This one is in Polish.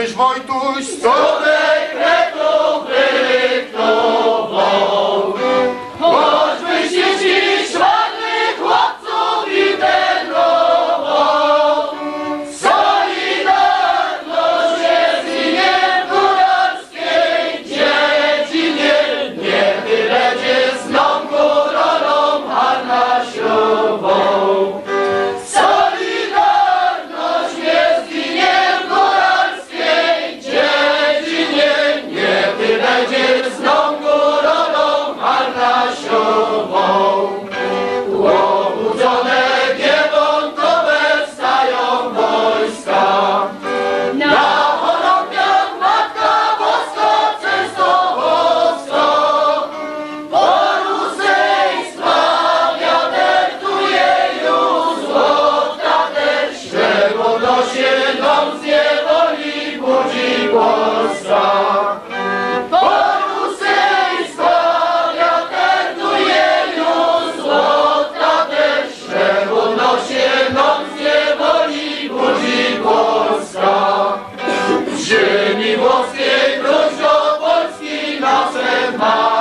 byś Wojtuś, co Ziemi włoskiej, wróć do Polski nasze ma.